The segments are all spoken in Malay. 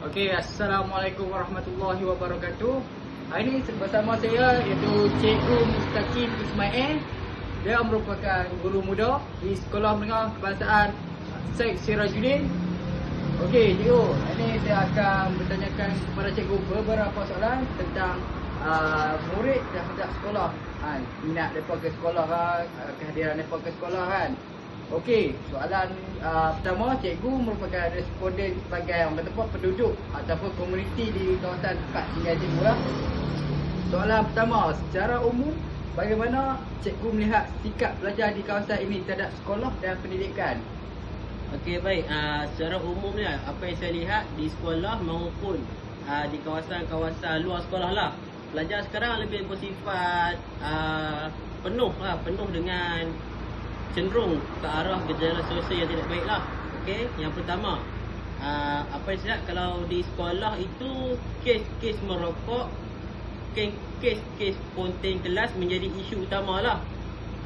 Okey, Assalamualaikum warahmatullahi wabarakatuh. Hari ini bersama saya iaitu Cikgu Mustaqim Ismail. Dia merupakan guru muda di Sekolah Menengah Kebangsaan Syed Sirajuddin. Okey, cikgu, hari ini saya akan bertanyakan kepada cikgu beberapa soalan tentang uh, murid dan hendak sekolah. Ha, minat mereka ke sekolah uh, kehadiran mereka ke sekolah kan. Okey, soalan uh, pertama, cikgu merupakan responden sebagai orang kata penduduk ataupun komuniti di kawasan tempat tinggal cikgu lah. Soalan pertama, secara umum bagaimana cikgu melihat sikap pelajar di kawasan ini terhadap sekolah dan pendidikan? Okey baik, uh, secara umumnya apa yang saya lihat di sekolah maupun uh, di kawasan-kawasan luar sekolah lah Pelajar sekarang lebih bersifat uh, penuh lah, penuh dengan cenderung ke arah gejala sosial yang tidak baik lah Okey, yang pertama uh, Apa yang saya kalau di sekolah itu kes-kes merokok Kes-kes ponteng kelas menjadi isu utama lah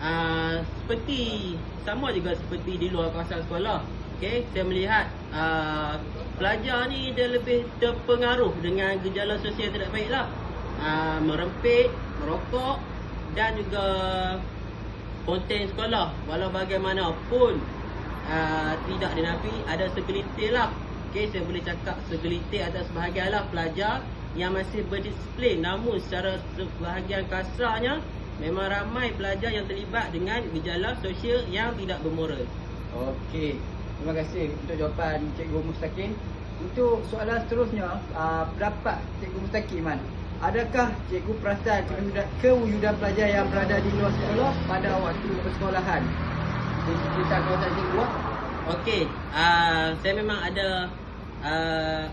uh, seperti sama juga seperti di luar kawasan sekolah. Okey, saya melihat uh, pelajar ni dia lebih terpengaruh dengan gejala sosial tidak baik lah. Uh, merempit, merokok dan juga konten sekolah. Walau bagaimanapun uh, tidak dinafi ada segelintir lah. Okey, saya boleh cakap segelintir atau sebahagian lah pelajar yang masih berdisiplin namun secara sebahagian kasarnya Memang ramai pelajar yang terlibat dengan gejala sosial yang tidak bermoral. Okey, terima kasih untuk jawapan Cikgu Mustaqim. Untuk soalan seterusnya, uh, pendapat Cikgu Mustaqim man, adakah Cikgu perasan kewujudan, kewujudan pelajar yang berada di luar sekolah pada waktu persekolahan? Di sekitar kawasan Cikgu lah. Okey, uh, saya memang ada uh,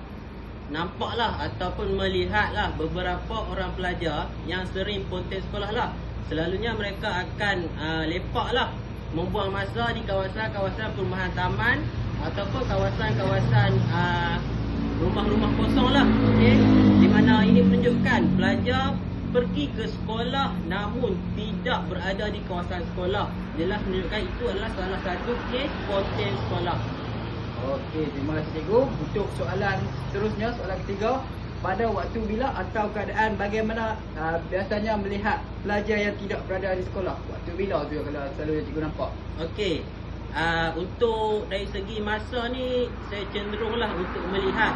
nampaklah ataupun melihatlah beberapa orang pelajar yang sering ponten sekolah lah Selalunya mereka akan uh, lepak lah Membuang masa di kawasan-kawasan perumahan taman Ataupun kawasan-kawasan uh, rumah-rumah kosong lah okay? Di mana ini menunjukkan pelajar pergi ke sekolah Namun tidak berada di kawasan sekolah. Jelas menunjukkan itu adalah salah satu kes konten sekolah. Okey, terima kasih cikgu. Untuk soalan seterusnya, soalan ketiga pada waktu bila atau keadaan bagaimana uh, biasanya melihat pelajar yang tidak berada di sekolah? Waktu bila tu kalau selalu cikgu nampak? Okey uh, untuk dari segi masa ni saya cenderunglah untuk melihat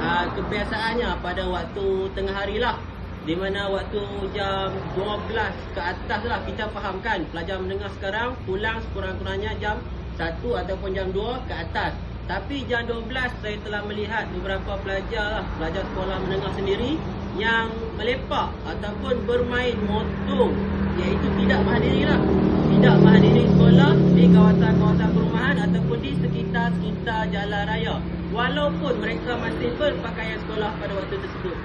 uh, kebiasaannya pada waktu tengah hari lah. Di mana waktu jam 12 ke atas lah kita fahamkan pelajar menengah sekarang pulang sekurang-kurangnya jam 1 ataupun jam 2 ke atas. Tapi jam 12 saya telah melihat beberapa pelajar lah, pelajar sekolah menengah sendiri yang melepak ataupun bermain motong iaitu tidak menghadiri lah. Tidak menghadiri sekolah di kawasan-kawasan perumahan ataupun di sekitar-sekitar jalan raya. Walaupun mereka masih berpakaian sekolah pada waktu tersebut.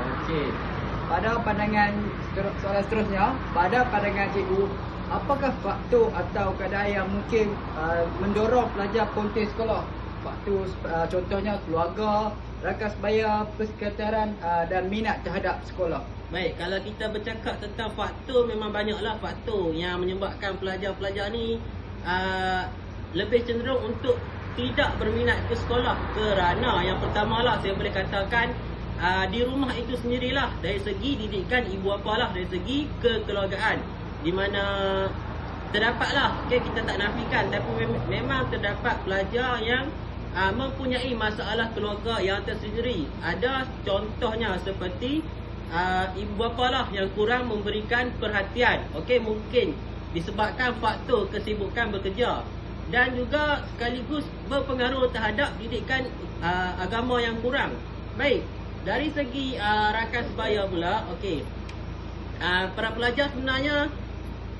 Okey. Pada pandangan soalan seterusnya, pada pandangan cikgu, apakah faktor atau keadaan yang mungkin uh, mendorong pelajar konten sekolah Faktor uh, contohnya keluarga, rakan sebaya, persekitaran uh, dan minat terhadap sekolah. Baik, kalau kita bercakap tentang faktor memang banyaklah faktor yang menyebabkan pelajar-pelajar ni uh, lebih cenderung untuk tidak berminat ke sekolah. Kerana yang pertama lah saya boleh katakan uh, di rumah itu sendirilah. Dari segi didikan ibu bapa lah dari segi kekeluargaan. Di mana terdapatlah. Okay, kita tak nafikan tapi memang terdapat pelajar yang uh, mempunyai masalah keluarga yang tersendiri. Ada contohnya seperti uh, ibu bapa lah yang kurang memberikan perhatian. Okey, mungkin disebabkan faktor kesibukan bekerja dan juga sekaligus berpengaruh terhadap didikan uh, agama yang kurang. Baik, dari segi uh, rakan sebaya pula, okey. Para pelajar sebenarnya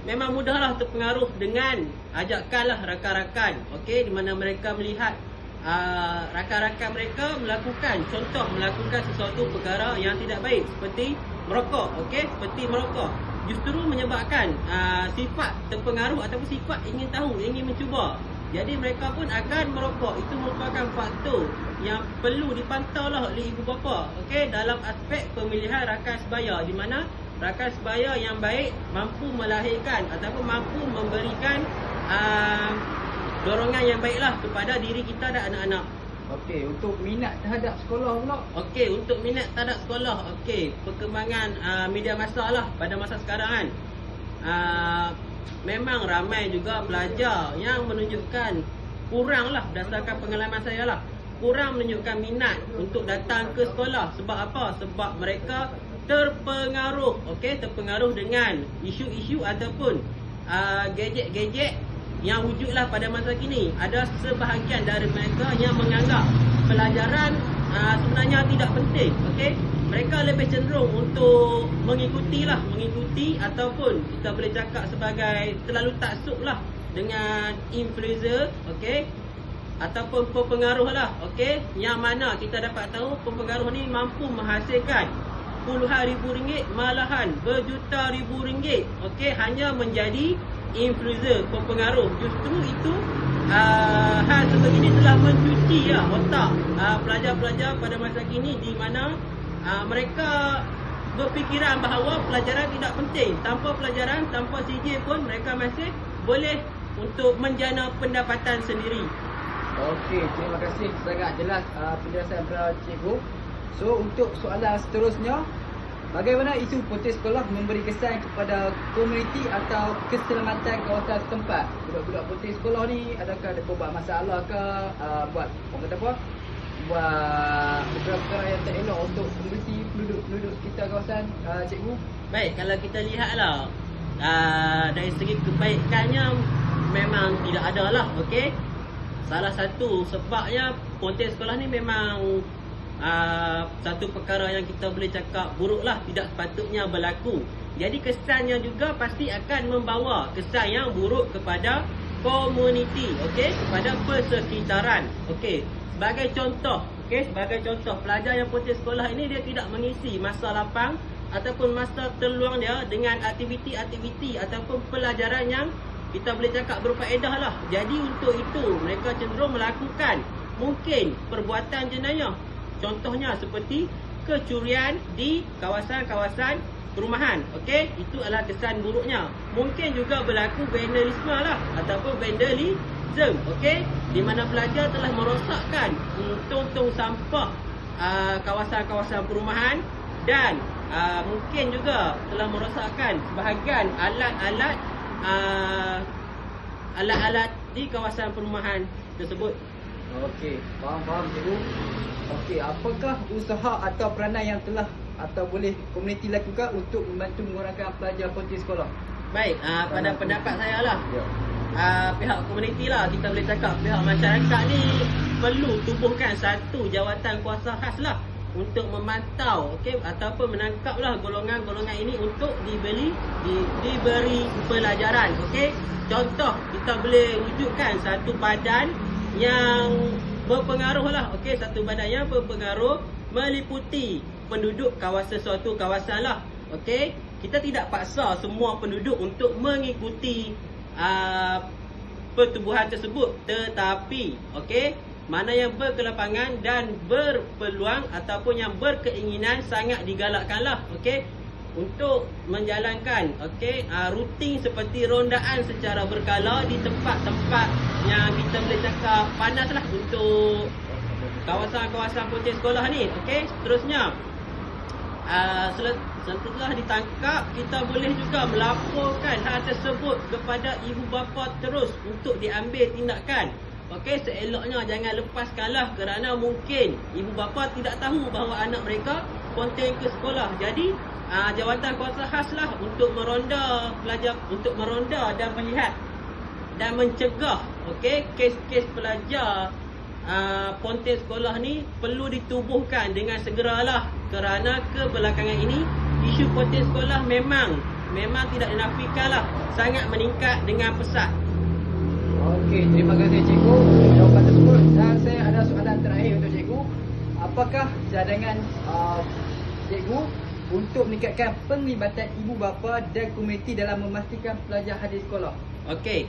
memang mudahlah terpengaruh dengan ajakanlah rakan-rakan, okey, di mana mereka melihat Ah, rakan-rakan uh, mereka melakukan contoh melakukan sesuatu perkara yang tidak baik. Seperti merokok okey? Seperti merokok. Justru menyebabkan uh, sifat terpengaruh ataupun sifat ingin tahu ingin mencuba. Jadi mereka pun akan merokok. Itu merupakan faktor yang perlu dipantau lah oleh ibu bapa okey? Dalam aspek pemilihan rakan sebaya. Di mana rakan sebaya yang baik mampu melahirkan ataupun mampu memberikan uh, dorongan yang baiklah kepada diri kita dan anak-anak. Okey, untuk minat terhadap sekolah pula. Okey, untuk minat terhadap sekolah, okey, perkembangan uh, media masa lah pada masa sekarang kan. Uh, memang ramai juga pelajar yang menunjukkan kurang lah berdasarkan pengalaman saya lah. Kurang menunjukkan minat untuk datang ke sekolah. Sebab apa? Sebab mereka terpengaruh, okey, terpengaruh dengan isu-isu ataupun uh, gadget-gadget yang wujudlah pada masa kini ada sebahagian dari mereka yang menganggap pelajaran uh, sebenarnya tidak penting okey? Mereka lebih cenderung untuk mengikuti lah mengikuti ataupun kita boleh cakap sebagai terlalu taksub lah dengan influencer okey? Ataupun pempengaruh lah okey? Yang mana kita dapat tahu pempengaruh ni mampu menghasilkan puluhan ribu ringgit malahan berjuta ribu ringgit okey? Hanya menjadi influencer pempengaruh justru itu uh, hal seperti ini telah mencuci ya otak uh, pelajar-pelajar pada masa kini di mana uh, mereka berfikiran bahawa pelajaran tidak penting. Tanpa pelajaran tanpa CJ pun mereka masih boleh untuk menjana pendapatan sendiri. Okey, terima kasih. Sangat jelas uh, penjelasan daripada cikgu. So untuk soalan seterusnya, bagaimana isu polis sekolah memberi kesan kepada komuniti atau keselamatan kawasan setempat? Budak-budak polis sekolah ni adakah ada buat masalah ke uh, buat orang kata apa? Buat perkara-perkara yang tak elok untuk komuniti penduduk-penduduk sekitar kawasan uh, cikgu? Baik, kalau kita lihatlah uh, dari segi kebaikannya memang tidak ada lah, okey. Salah satu sebabnya konten sekolah ni memang uh, satu perkara yang kita boleh cakap buruk lah, tidak sepatutnya berlaku. Jadi kesannya juga pasti akan membawa kesan yang buruk kepada komuniti, okey, kepada persekitaran. Okey, sebagai contoh, okey, sebagai contoh pelajar yang konten sekolah ini dia tidak mengisi masa lapang ataupun masa terluang dia dengan aktiviti-aktiviti ataupun pelajaran yang kita boleh cakap berfaedah lah. Jadi untuk itu mereka cenderung melakukan mungkin perbuatan jenayah. Contohnya seperti kecurian di kawasan-kawasan perumahan. Okey, itu adalah kesan buruknya. Mungkin juga berlaku vandalisme lah ataupun vandalism. Okey, di mana pelajar telah merosakkan tong-tong sampah uh, kawasan-kawasan perumahan dan uh, mungkin juga telah merosakkan sebahagian alat-alat uh, alat-alat di kawasan perumahan tersebut. Okey, faham-faham cikgu. Okey, apakah usaha atau peranan yang telah atau boleh komuniti lakukan untuk membantu mengurangkan pelajar polis sekolah? Baik, uh, pada pendapat saya lah Ya. uh, pihak komuniti lah kita boleh cakap pihak masyarakat ni perlu tubuhkan satu jawatan kuasa khas lah untuk memantau okey ataupun menangkap lah golongan-golongan ini untuk dibeli di, diberi pelajaran okey contoh kita boleh wujudkan satu badan yang berpengaruh lah. Okey satu badan yang berpengaruh meliputi penduduk kawasan suatu kawasan lah. Okey kita tidak paksa semua penduduk untuk mengikuti uh, pertubuhan tersebut. Tetapi okey mana yang berkelapangan dan berpeluang ataupun yang berkeinginan sangat digalakkanlah okey untuk menjalankan okey uh, rutin seperti rondaan secara berkala di tempat-tempat yang kita boleh cakap panaslah untuk kawasan-kawasan polis sekolah ni okey? Seterusnya uh, setelah ditangkap kita boleh juga melaporkan hal tersebut kepada ibu bapa terus untuk diambil tindakan. Okey, seeloknya jangan lepaskanlah kerana mungkin ibu bapa tidak tahu bahawa anak mereka konten ke sekolah. Jadi, aa, jawatan kuasa khaslah untuk meronda pelajar untuk meronda dan melihat dan mencegah okey kes-kes pelajar aa, konten sekolah ni perlu ditubuhkan dengan segeralah kerana kebelakangan ini isu konten sekolah memang memang tidak dinafikanlah sangat meningkat dengan pesat. Okey, terima kasih cikgu jawapan tersebut dan saya ada soalan terakhir untuk cikgu. Apakah cadangan uh, cikgu untuk meningkatkan penglibatan ibu bapa dan komuniti dalam memastikan pelajar hadir sekolah? Okey.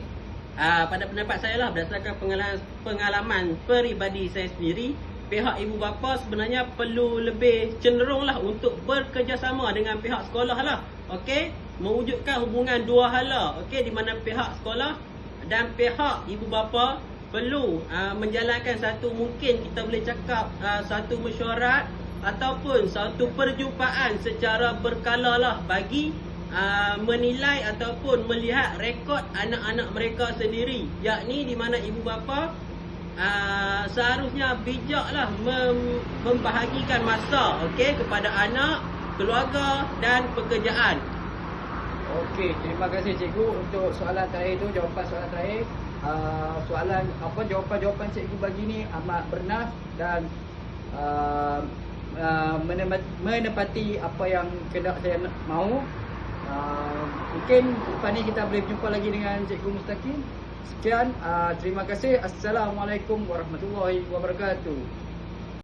Uh, pada pendapat saya lah berdasarkan pengalaman, pengalaman peribadi saya sendiri pihak ibu bapa sebenarnya perlu lebih cenderung lah untuk bekerjasama dengan pihak sekolah lah Okey, mewujudkan hubungan dua hala Okey, di mana pihak sekolah dan pihak ibu bapa perlu uh, menjalankan satu mungkin kita boleh cakap uh, satu mesyuarat ataupun satu perjumpaan secara berkala lah bagi uh, menilai ataupun melihat rekod anak-anak mereka sendiri yakni di mana ibu bapa uh, seharusnya bijaklah mem- membahagikan masa okey kepada anak, keluarga dan pekerjaan. Okey, terima kasih cikgu untuk soalan terakhir tu, jawapan soalan terakhir. Uh, soalan apa jawapan-jawapan cikgu bagi ni amat bernas dan uh, uh, menepati apa yang kedak saya mahu. Uh, mungkin lepas ni kita boleh berjumpa lagi dengan cikgu Mustaqim. Sekian, uh, terima kasih. Assalamualaikum warahmatullahi wabarakatuh.